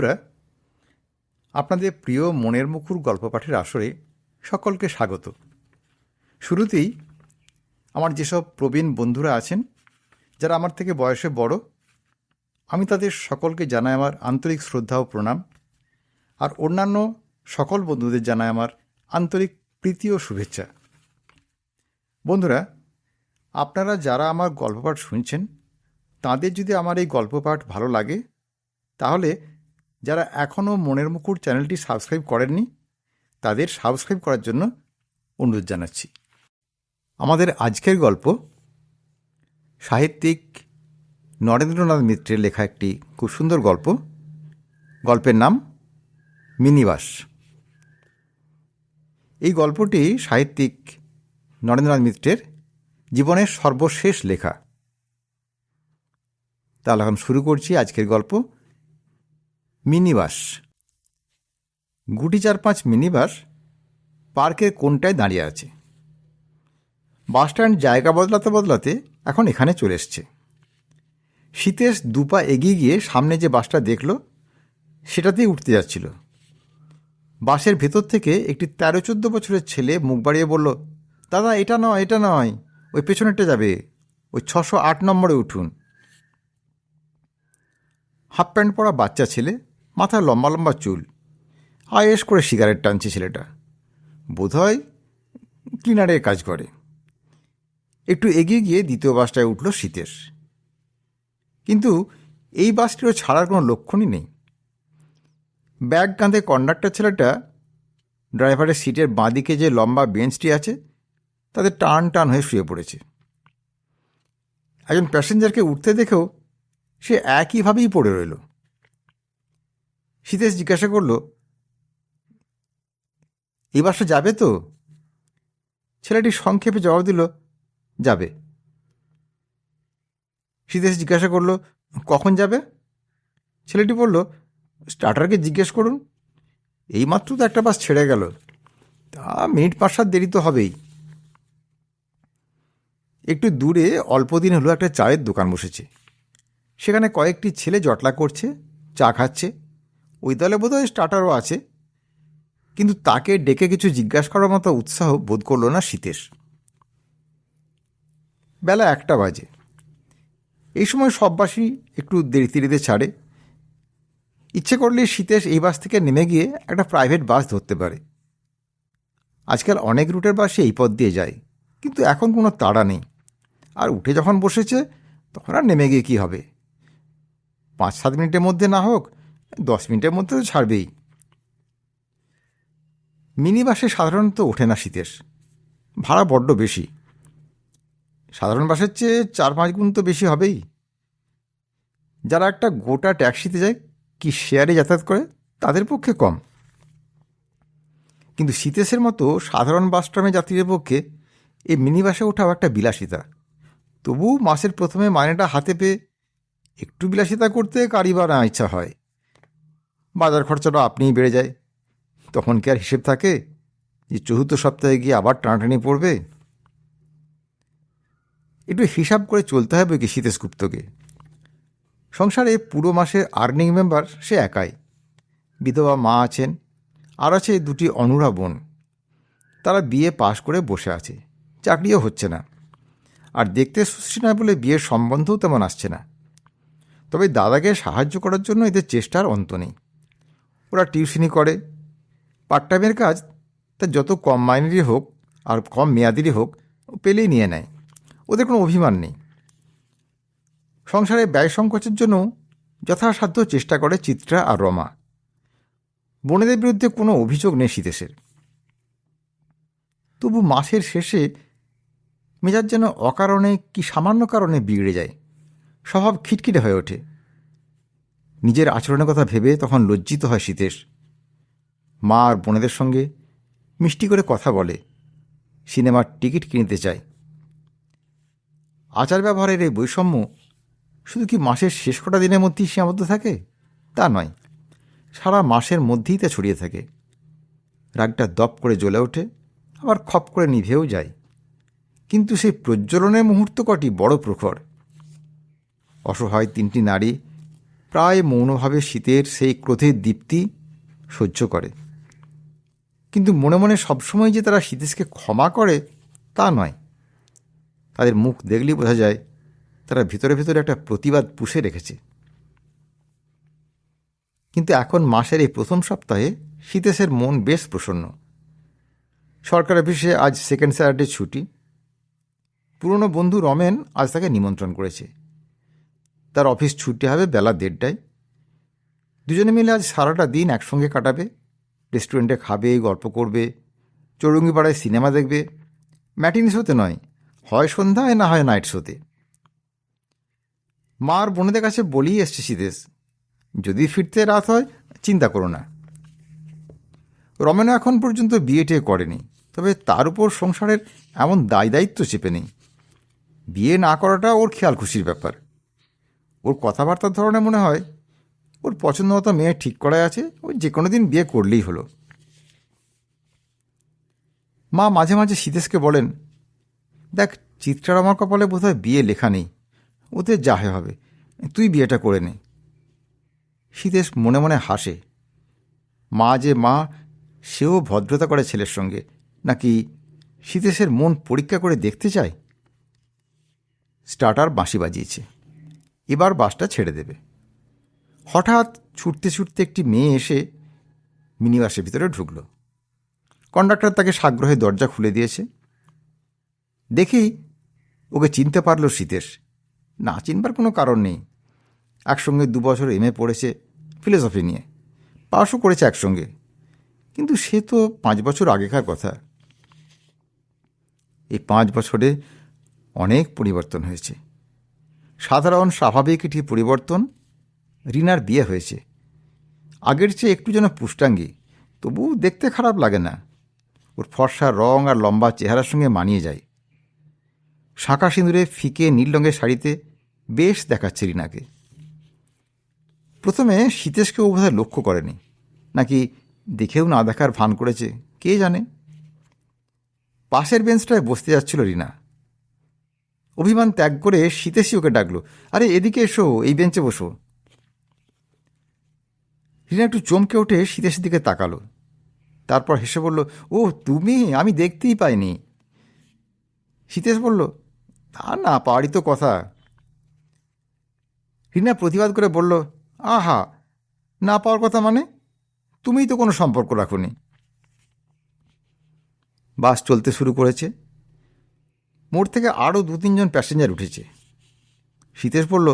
বন্ধুরা, আপনাদের প্রিয় মনের মুখুর গল্প পাঠের আসরে সকলকে স্বাগত। শুরুতেই আমার যেসব প্রবীণ বন্ধুরা আছেন, যারা আমার থেকে বয়সে বড়, আমি তাদের সকলকে জানাই আমার আন্তরিক শ্রদ্ধা ও প্রণাম, আর অন্যান্য সকল বন্ধুদের জানাই আমার আন্তরিক প্রীতি ও শুভেচ্ছা। বন্ধুরা, আপনারা যারা আমার গল্প পাঠ শুনছেন, তাদের যদি আমার এই গল্প পাঠ ভালো লাগে, তাহলে যারা এখনও মনের মুকুর চ্যানেলটি সাবস্ক্রাইব করেননি, তাদের সাবস্ক্রাইব করার জন্য অনুরোধ জানাচ্ছি। আমাদের আজকের গল্প সাহিত্যিক নরেন্দ্রনাথ মিত্রের লেখা একটি খুব সুন্দর গল্প। গল্পের নাম মিনিবাস। এই গল্পটি সাহিত্যিক নরেন্দ্রনাথ মিত্রের জীবনের সর্বশেষ লেখা। তাহলে এখন শুরু করছি আজকের গল্প। মিনিবাস। গুটি চার পাঁচ মিনিবাস পার্কের কোনটায় দাঁড়িয়ে আছে। বাসস্ট্যান্ড জায়গা বদলাতে বদলাতে এখন এখানে চলে এসছে। শীতেশ দুপা এগিয়ে গিয়ে সামনে যে বাসটা দেখল, সেটাতেই উঠতে যাচ্ছিল। বাসের ভেতর থেকে একটি তেরো চোদ্দ বছরের ছেলে মুখ বাড়িয়ে বলল, দাদা, এটা নয় এটা নয়, ওই পেছনেরটা যাবে, ওই ছশো আট নম্বরে উঠুন। হাফ প্যান্ট পরা বাচ্চা ছেলে মাথায় লম্বা লম্বা চুল। আয়েস করে সিগারেট টানছে ছেলেটা। বোধহয় ক্লিনারের কাজ করে। একটু এগিয়ে গিয়ে দ্বিতীয় বাসটায় উঠল শীতেশ। কিন্তু এই বাসটিরও ছাড়ার কোনো লক্ষণই নেই। ব্যাগ কাঁধে কন্ডাক্টর ছেলেটা ড্রাইভারের সিটের বাঁদিকে যে লম্বা বেঞ্চটি আছে তাদের টান টান হয়ে শুয়ে পড়েছে। একজন প্যাসেঞ্জারকে উঠতে দেখেও সে একইভাবেই পড়ে রইল। শীতেশ জিজ্ঞাসা করল, এই বাসটা যাবে তো? ছেলেটি সংক্ষেপে জবাব দিল, যাবে। শীতেশ জিজ্ঞাসা করল, কখন যাবে? ছেলেটি বলল, স্টার্টারকে জিজ্ঞেস করুন। এইমাত্র তো একটা বাস ছেড়ে গেল। তা মিনিট পাঁচ দেরি তো হবেই। একটু দূরে অল্প দিন হলো একটা চায়ের দোকান বসেছে। সেখানে কয়েকটি ছেলে জটলা করছে, চা খাচ্ছে। ওই দলে বোধহয় স্টার্টারও আছে। কিন্তু তাকে ডেকে কিছু জিজ্ঞাসা করার মতো উৎসাহ বোধ করল না শীতেশ। বেলা একটা বাজে। এই সময় সব বাসই একটু দেরি তিরিতে ছাড়ে। ইচ্ছে করলে শীতেশ এই বাস থেকে নেমে গিয়ে একটা প্রাইভেট বাস ধরতে পারে। আজকাল অনেক রুটের বাসই এই পথ দিয়ে যায়, কিন্তু এখন কোনো তাড়া নেই। আর উঠে যখন বসেছে, তখন আর নেমে গিয়ে কী হবে? পাঁচ সাত মিনিটের মধ্যে না হোক দশ মিনিটের মধ্যে তো ছাড়বেই। মিনি বাসে সাধারণত ওঠে না শীতেশ ভাড়া বড্ড বেশি। সাধারণ বাসের চেয়ে চার পাঁচ গুণ তো বেশি হবেই। যারা একটা গোটা ট্যাক্সিতে যায়, কি শেয়ারে যাতায়াত করে, তাদের পক্ষে কম। কিন্তু শীতেশের মতো সাধারণ বাস ট্রামে যাত্রীদের পক্ষে এই মিনি বাসে ওঠাও একটা বিলাসিতা। তবু মাসের প্রথমে মাইনেটা হাতে পেয়ে একটু বিলাসিতা করতে কারি বা ইচ্ছা হয়। বাজার খরচাটা আপনিই বেড়ে যায়। তখন কি আর হিসেব থাকে যে চতুর্থ সপ্তাহে গিয়ে আবার টানাটানি পড়বে? একটু হিসাব করে চলতে হবে কি শীতেশ গুপ্তকে সংসারে পুরো মাসের আর্নিং মেম্বার সে একাই। বিধবা মা আছেন, আর আছে দুটি অনুরা বোন। তারা বিয়ে পাশ করে বসে আছে, চাকরিও হচ্ছে না। আর দেখতে সুশ্রী না বলে বিয়ের সম্বন্ধও তেমন আসছে না। তবে দাদাকে সাহায্য করার জন্য এদের চেষ্টার অন্ত নেই। ওরা টিউশনি করে। পার্ট টাইমের কাজ তা যত কম মাইনেরই হোক আর কম মেয়াদেরই হোক পেলেই নিয়ে নেয়। ওদের কোনো অভিমান নেই। সংসারে ব্যয় সংকোচের জন্য যথাসাধ্য চেষ্টা করে চিত্রা আর রমা। বোনেদের বিরুদ্ধে কোনো অভিযোগ নেই শীতেশের। তবু মাসের শেষে মেজাজ যেন অকারণে কি সামান্য কারণে বিগড়ে যায়, স্বভাব খিটখিটে হয়ে ওঠে। নিজের আচরণের কথা ভেবে তখন লজ্জিত হয় শীতেশ। মা আর বোনেদের সঙ্গে মিষ্টি করে কথা বলে, সিনেমার টিকিট কিনতে চায়। আচার ব্যবহারের এই বৈষম্য শুধু কি মাসের শেষ কটা দিনের মধ্যেই সীমাবদ্ধ থাকে? তা নয়, সারা মাসের মধ্যেই তা ছড়িয়ে থাকে। রাগটা দপ করে জ্বলে ওঠে, আবার খপ করে নিভেও যায়। কিন্তু সেই প্রজ্বলনের মুহূর্ত কটি বড় প্রখর। অসহায় তিনটি নারী প্রায় মৌনভাবে শীতের সেই ক্রোধের দীপ্তি সহ্য করে। কিন্তু মনে মনে সবসময় যে তারা শীতেশকে ক্ষমা করে, তা নয়। তাদের মুখ দেখলেই বোঝা যায়, তারা ভিতরে ভিতরে একটা প্রতিবাদ পুষে রেখেছে। কিন্তু এখন মাসের এই প্রথম সপ্তাহে শীতেশের মন বেশ প্রসন্ন। সরকার অফিসে আজ সেকেন্ড স্যাটারডে ছুটি। পুরনো বন্ধু রমেন আজ তাকে নিমন্ত্রণ করেছে। তার অফিস ছুটি হবে বেলা দেড়টায়। দুজনে মিলে আজ সারাটা দিন একসঙ্গে কাটাবে। রেস্টুরেন্টে খাবে, গল্প করবে, চৌরঙ্গিপাড়ায় সিনেমা দেখবে। ম্যাটিনি শোতে নয়, হয় সন্ধ্যায় না হয় নাইট শোতে। মার বোনেদের কাছে বলেই এসছে শীতেশ যদি ফিরতে রাত হয়, চিন্তা করো না। রমেনও এখন পর্যন্ত বিয়ে টিয়ে করেনি, তবে তার উপর সংসারের এমন দায় দায়িত্ব চেপে নেই। বিয়ে না করাটা ওর খেয়াল খুশির ব্যাপার। ওর কথাবার্তার ধরনে মনে হয়, ওর পছন্দ মতো মেয়ে ঠিক করাই আছে, ওই যে কোনো দিন বিয়ে করলেই হলো। মা মাঝে মাঝে শীতেশকে বলেন, দেখ, চিত্রার আমার কপালে বোধহয় বিয়ে লেখা নেই, ওতে যাহে হবে, তুই বিয়েটা করে নে। শীতেশ মনে মনে হাসে, মা যে মা, সেও ভদ্রতা করে ছেলের সঙ্গে, নাকি শীতেশের মন পরীক্ষা করে দেখতে চায়? স্টার্টার বাঁশি বাজিয়েছে। এবার বাসটা ছেড়ে দেবে। হঠাৎ ছুটতে ছুটতে একটি মেয়ে এসে মিনি বাসের ভিতরে ঢুকল। কন্ডাক্টর তাকে সাগ্রহে দরজা খুলে দিয়েছে। দেখেই ওকে চিনতে পারল শীতেশ। না চিনবার কোনো কারণ নেই। একসঙ্গে দু বছর এম এ পড়েছে ফিলোসফি নিয়ে। পাশও করেছে একসঙ্গে। কিন্তু সে তো পাঁচ বছর আগেকার কথা। এই পাঁচ বছরে অনেক পরিবর্তন হয়েছে। সাধারণ স্বাভাবিক একটি পরিবর্তন রিনার বিয়ে হয়েছে। আগের চেয়ে একটু যেন পুষ্টাঙ্গী তবু দেখতে খারাপ লাগে না। ওর ফর্সা রং আর লম্বা চেহারার সঙ্গে মানিয়ে যায়। শাঁকা সিঁদুরে ফিকে নীল রঙের শাড়িতে বেশ দেখাচ্ছে রিনাকে। প্রথমে শীতেশকে ও বোধহয় লক্ষ্য করেনি। নাকি দেখেও না দেখার ভান করেছে, কে জানে? পাশের বেঞ্চটায় বসতে যাচ্ছিল রিনা। অভিমান ত্যাগ করে শীতেশই ওকে ডাকলো। আরে, এদিকে এসো, এই বেঞ্চে বসো। রিনা একটু চমকে উঠে শীতেশের দিকে তাকালো। তারপর হেসে বলল ও তুমি? আমি দেখতেই পাইনি। শীতেশ বলল, তা না পারি তো কথা। রিনা প্রতিবাদ করে বলল, আহা, না পাওয়ার কথা মানে? তুমিই তো কোনো সম্পর্ক রাখোনি। বাস চলতে শুরু করেছে। মোড় থেকে আরও দু তিনজন প্যাসেঞ্জার উঠেছে। শীতেশ বলল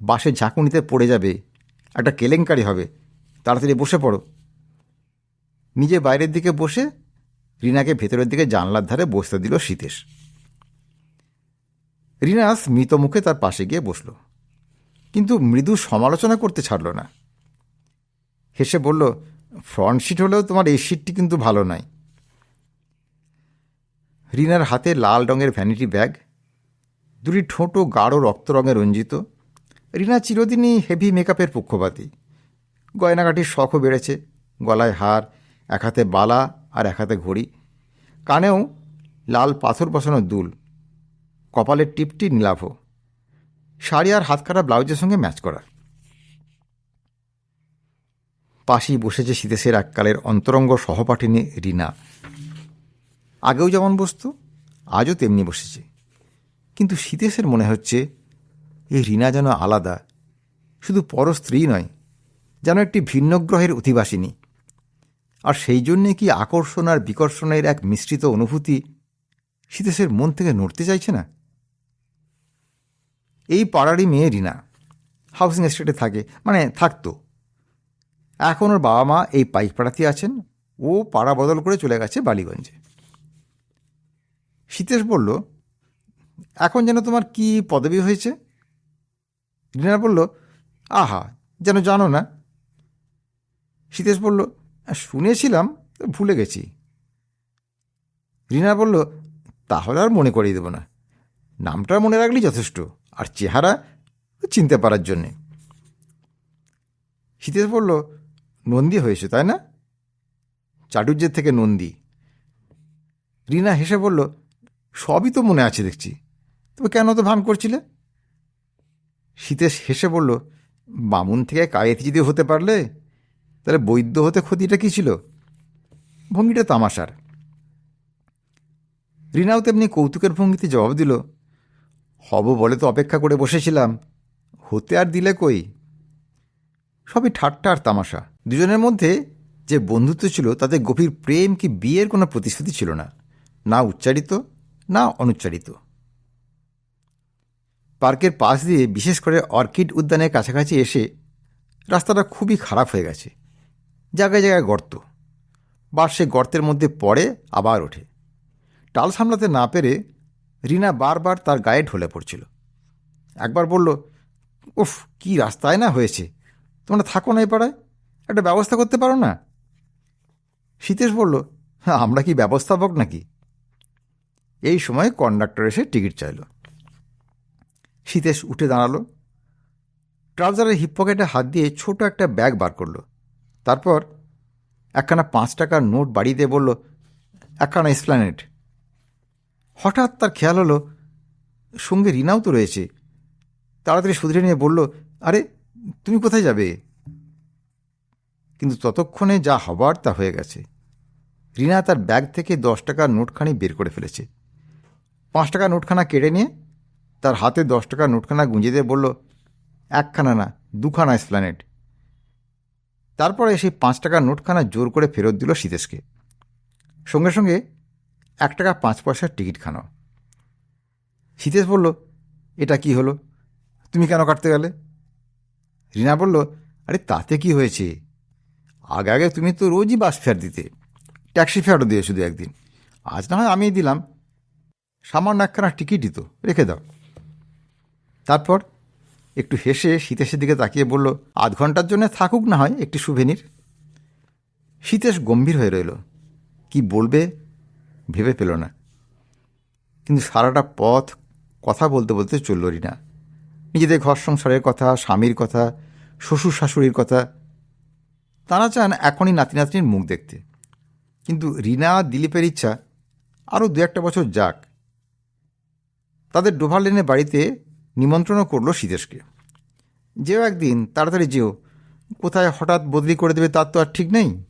বাসে ঝাঁকুনিতে পড়ে যাবে, একটা কেলেঙ্কারি হবে, তাড়াতাড়ি বসে পড়ো। নিজে বাইরের দিকে বসে রিনাকে ভেতরের দিকে জানলার ধারে বসতে দিল শীতেশ। রিনা স্মিত মুখে তার পাশে গিয়ে বসল, কিন্তু মৃদু সমালোচনা করতে ছাড়ল না। হেসে বলল, ফ্রন্ট সিট হলেও তোমার এই সিটটি কিন্তু ভালো নয়। রিনার হাতে লাল রঙের ভ্যানিটি ব্যাগ দুটি ঠোঁটো গাঢ় রক্ত রঙে রঞ্জিত। রিনা চিরদিনই হেভি মেকআপের পক্ষপাতী। গয়নাগাটির শখও বেড়েছে, গলায় হার, এক হাতে বালা আর এক হাতে ঘড়ি। কানেও লাল পাথর বসানো দুল, কপালের টিপটি নীলাভ। শাড়ি আর হাতকাটা ব্লাউজের সঙ্গে ম্যাচ করা। পাশেই বসেছে শীতেশের এককালের অন্তরঙ্গ সহপাঠিনী রিনা। আগেও যেমন বসত, আজও তেমনি বসেছে। কিন্তু শীতেশের মনে হচ্ছে এই রিনা যেন আলাদা। শুধু পর স্ত্রী নয়, যেন একটি ভিন্ন গ্রহের অধিবাসিনী। আর সেই জন্যে কি আকর্ষণ আর বিকর্ষণের এক মিশ্রিত অনুভূতি শীতেশের মন থেকে নড়তে চাইছে না? এই পাড়ারই মেয়ে রিনা হাউসিং এস্টেটে থাকে মানে থাকতো। এখন ওর বাবা মা এই পাইকপাড়াতে আছেন, ও পাড়া বদল করে চলে গেছে বালিগঞ্জে। শীতেশ বলল, এখন যেন তোমার কি পদবি হয়েছে? রিনা বলল, আহা, যেন জানো না। শীতেশ বলল, শুনেছিলাম ভুলে গেছি। রিনা বলল, তাহলে আর মনে করিয়ে দেবো না। নামটা মনে রাখলেই যথেষ্ট, আর চেহারা চিনতে পারার জন্যে। শীতেশ বলল, নন্দী হয়েছে, তাই না? চাটুর্যের থেকে নন্দী। রিনা হেসে বলল সবই তো মনে আছে দেখছি। তবে কেন তো ভান করছিলে? শীতেশ হেসে বলল, বামুন থেকে কায়েতি যদি হতে পারলে, তাহলে বৈদ্য হতে ক্ষতিটা কী ছিল? ভঙ্গিটা তামাশার। রিনাও তেমনি কৌতুকের ভঙ্গিতে জবাব দিল, হব বলে তো অপেক্ষা করে বসেছিলাম, হতে আর দিলে কই? সবই ঠাট্টা আর তামাশা। দুজনের মধ্যে যে বন্ধুত্ব ছিল, তাতে গভীর প্রেম কি বিয়ের কোনো প্রতিশ্রুতি ছিল না। না উচ্চারিত না অনুচ্চারিত। পার্কের পাশ দিয়ে বিশেষ করে অর্কিড উদ্যানের কাছাকাছি এসে রাস্তাটা খুবই খারাপ হয়ে গেছে। জায়গায় জায়গায় গর্ত। বার সে গর্তের মধ্যে পড়ে, আবার ওঠে। টাল সামলাতে না পেরে রিনা বারবার তার গায়ে ঢলে পড়ছিল। একবার বলল, উফ, কি রাস্তায় না হয়েছে? তোমরা থাকো না এ পাড়ায়। একটা ব্যবস্থা করতে পারো না? সীতেশ বলল হ্যাঁ আমরা কি ব্যবস্থাপক নাকি? এই সময় কন্ডাক্টর এসে টিকিট চাইল। শীতেশ উঠে দাঁড়াল। ট্রাউজারের হিপ পকেটে হাত দিয়ে ছোট একটা ব্যাগ বার করল। তারপর একখানা পাঁচ টাকার নোট দিয়ে বলল, একখানা এসপ্ল্যানেট হঠাৎ তার খেয়াল হলো, সঙ্গে রিনাও তো রয়েছে। তাড়াতাড়ি শুধরে নিয়ে বলল, আরে, তুমি কোথায় যাবে? কিন্তু ততক্ষণে যা হবার তা হয়ে গেছে। রিনা তার ব্যাগ থেকে দশ টাকার নোটখানি বের করে ফেলেছে। পাঁচ টাকার নোটখানা কেড়ে নিয়ে তার হাতে দশ টাকার নোটখানা গুঁজে দিয়ে বলল, একখানা না, দুখানা স্প্ল্যানেট। তারপরে সেই পাঁচ টাকার নোটখানা জোর করে ফেরত দিল সীতেশকে সঙ্গে সঙ্গে এক টাকা পাঁচ পয়সার টিকিট খানো। সীতেশ বলল, এটা কি হলো? তুমি কেন কাটতে গেলে? রিনা বলল, আরে তাতে কি হয়েছে? আগে আগে তুমি তো রোজই বাস ফেয়ার দিতে। ট্যাক্সি ফেয়ারও দিয়ে শুধু একদিন। আজ না হয় আমিই দিলাম। সামান্য একখানা টিকিটই তো, রেখে দাও। তারপর একটু হেসে শীতেশের দিকে তাকিয়ে বলল, আধ ঘণ্টার জন্য থাকুক না হয় একটি সুভেনির। শীতেশ গম্ভীর হয়ে রইল। কি বলবে ভেবে পেল না। কিন্তু সারাটা পথ কথা বলতে বলতে চলল রিনা। নিজেদের ঘর সংসারের কথা, স্বামীর কথা, শ্বশুর শাশুড়ির কথা। তারা চান এখনই নাতি নাতনির মুখ দেখতে। কিন্তু রিনা, দিলীপের ইচ্ছা আরও দু একটা বছর যাক। তাদের ডোভার লেনের বাড়িতে নিমন্ত্রণও করল সীতেশকে যেও একদিন, তাড়াতাড়ি যেও, কোথায় হঠাৎ বদলি করে দেবে তার তো আর ঠিক নেই।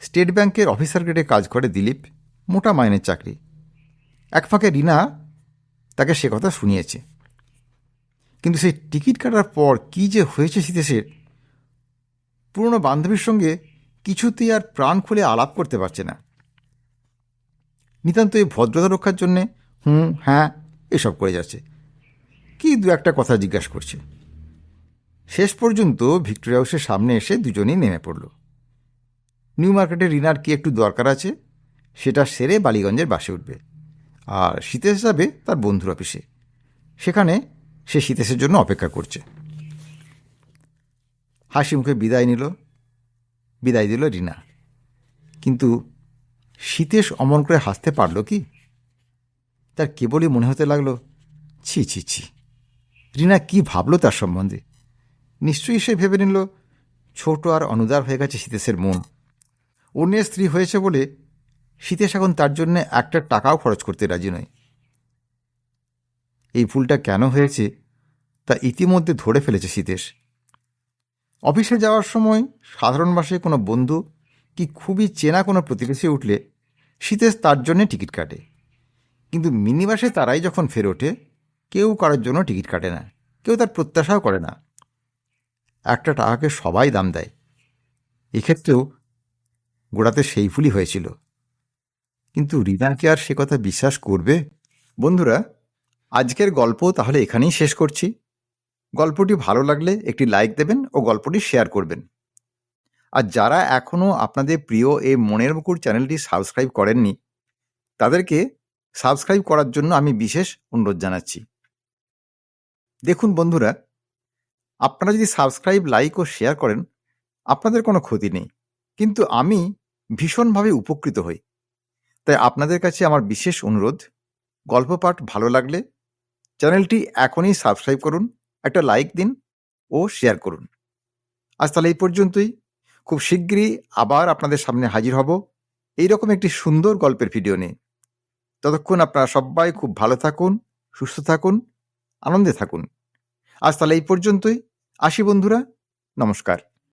স্টেট ব্যাংকের অফিসার গ্রেডে কাজ করে দিলীপ, মোটা মাইনের চাকরি। এক ফাঁকে রিনা তাকে সে কথা শুনিয়েছে। কিন্তু সেই টিকিট কাটার পর কি যে হয়েছে সীতেশের পুরনো বান্ধবীর সঙ্গে কিছুতেই আর প্রাণ খুলে আলাপ করতে পারছে না। নিতান্ত এই ভদ্রতা রক্ষার জন্যে হুম হ্যাঁ এসব করে যাচ্ছে। কি দু একটা কথা জিজ্ঞাসা করছে। শেষ পর্যন্ত ভিক্টোরিয়া হাউসের সামনে এসে দুজনেই নেমে পড়ল। নিউ মার্কেটে রিনার কি একটু দরকার আছে? সেটা সেরে বালিগঞ্জের বাসে উঠবে। আর শীতেশ যাবে তার বন্ধুর অফিসে। সেখানে সে শীতেশের জন্য অপেক্ষা করছে। হাসি মুখে বিদায় নিল। বিদায় দিল রিনা। কিন্তু শীতেশ অমন করে হাসতে পারল কি? তার কেবলই মনে হতে লাগল, ছি ছি ছি। রিনা কি ভাবলো তার সম্বন্ধে? নিশ্চয়ই সে ভেবে নিল, ছোট আর অনুদার হয়ে গেছে শীতেশের মন। অন্যের স্ত্রী হয়েছে বলে শীতেশ এখন তার জন্য একটা টাকাও খরচ করতে রাজি নয়। এই ভুলটা কেন হয়েছে, তা ইতিমধ্যে ধরে ফেলেছে শীতেশ। অফিসে যাওয়ার সময় সাধারণ মাসে কোনো বন্ধু কি খুবই চেনা কোনো প্রতিবেশী উঠলে শীতেশ তার জন্যে টিকিট কাটে। কিন্তু মিনি বাসে তারাই যখন ফের ওঠে, কেউ কারোর জন্য টিকিট কাটে না, কেউ তার প্রত্যাশাও করে না। একটা টাকাকে সবাই দাম দেয়। এক্ষেত্রেও গোড়াতে সেই ভুলই হয়েছিল। কিন্তু রিনা কি আর সে কথা বিশ্বাস করবে? বন্ধুরা, আজকের গল্প তাহলে এখানেই শেষ করছি। গল্পটি ভালো লাগলে একটি লাইক দেবেন ও গল্পটি শেয়ার করবেন। আর যারা এখনও আপনাদের প্রিয় এই মনের মুকুর চ্যানেলটি সাবস্ক্রাইব করেননি, তাদেরকে সাবস্ক্রাইব করার জন্য আমি বিশেষ অনুরোধ জানাচ্ছি। দেখুন বন্ধুরা, আপনারা যদি সাবস্ক্রাইব, লাইক ও শেয়ার করেন, আপনাদের কোনো ক্ষতি নেই। কিন্তু আমি ভীষণভাবে উপকৃত হই। তাই আপনাদের কাছে আমার বিশেষ অনুরোধ, গল্প পাঠ ভালো লাগলে চ্যানেলটি এখনই সাবস্ক্রাইব করুন, একটা লাইক দিন ও শেয়ার করুন। আজ তাহলে এই পর্যন্তই। খুব শীঘ্রই আবার আপনাদের সামনে হাজির হব। এইরকম একটি সুন্দর গল্পের ভিডিও নিয়ে। ততক্ষণ আপনারা সবাই খুব ভালো থাকুন, সুস্থ থাকুন, আনন্দে থাকুন। আজ তাহলে এই পর্যন্তই। আসি বন্ধুরা, নমস্কার।